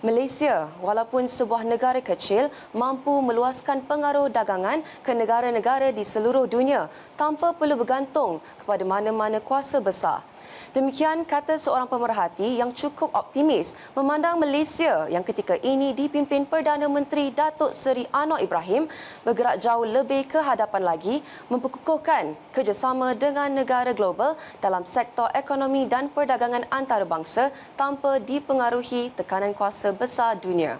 Malaysia, walaupun sebuah negara kecil, mampu meluaskan pengaruh dagangan ke negara-negara di seluruh dunia tanpa perlu bergantung kepada mana-mana kuasa besar. Demikian kata seorang pemerhati yang cukup optimis memandang Malaysia yang ketika ini dipimpin Perdana Menteri Datuk Seri Anwar Ibrahim bergerak jauh lebih ke hadapan lagi memperkukuhkan kerjasama dengan negara global dalam sektor ekonomi dan perdagangan antarabangsa tanpa dipengaruhi tekanan kuasa besar dunia.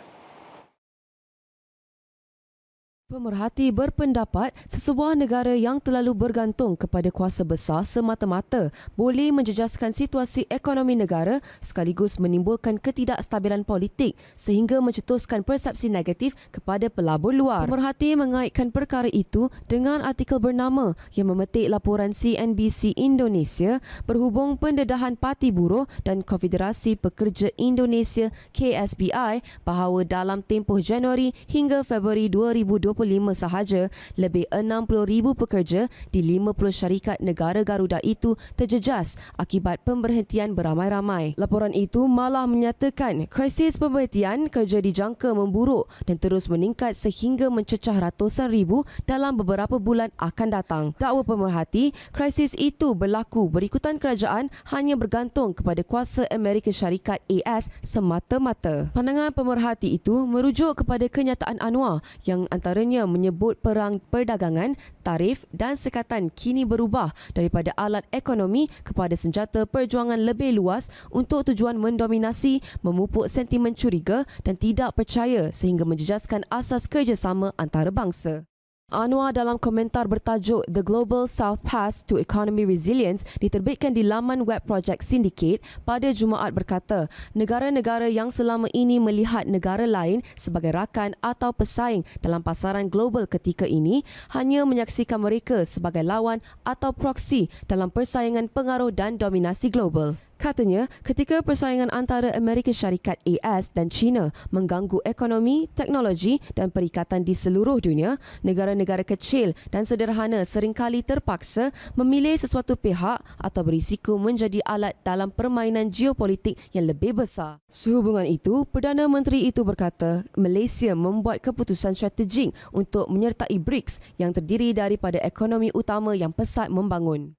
Pemerhati berpendapat sesebuah negara yang terlalu bergantung kepada kuasa besar semata-mata boleh menjejaskan situasi ekonomi negara sekaligus menimbulkan ketidakstabilan politik sehingga mencetuskan persepsi negatif kepada pelabur luar. Pemerhati mengaitkan perkara itu dengan artikel bernama yang memetik laporan CNBC Indonesia berhubung pendedahan Parti Buruh dan Konfederasi Pekerja Indonesia KSBI bahawa dalam tempoh Januari hingga Februari 2020 sahaja, lebih 60,000 pekerja di 50 syarikat negara Garuda itu terjejas akibat pemberhentian beramai-ramai. Laporan itu malah menyatakan krisis pemberhentian kerja dijangka memburuk dan terus meningkat sehingga mencecah ratusan ribu dalam beberapa bulan akan datang. Dakwa pemerhati, krisis itu berlaku berikutan kerajaan hanya bergantung kepada kuasa Amerika Syarikat AS semata-mata. Pandangan pemerhati itu merujuk kepada kenyataan Anwar yang antaranya antaranya menyebut perang perdagangan, tarif dan sekatan kini berubah daripada alat ekonomi kepada senjata perjuangan lebih luas untuk tujuan mendominasi, memupuk sentimen curiga dan tidak percaya sehingga menjejaskan asas kerjasama antarabangsa. Anwar dalam komentar bertajuk The Global South Path to Economy Resilience diterbitkan di laman web projek Syndicate pada Jumaat berkata, negara-negara yang selama ini melihat negara lain sebagai rakan atau pesaing dalam pasaran global ketika ini hanya menyaksikan mereka sebagai lawan atau proksi dalam persaingan pengaruh dan dominasi global. Katanya, ketika persaingan antara Amerika Syarikat AS dan China mengganggu ekonomi, teknologi dan perikatan di seluruh dunia, negara-negara kecil dan sederhana seringkali terpaksa memilih sesuatu pihak atau berisiko menjadi alat dalam permainan geopolitik yang lebih besar. Sehubungan itu, Perdana Menteri itu berkata, Malaysia membuat keputusan strategik untuk menyertai BRICS yang terdiri daripada ekonomi utama yang pesat membangun.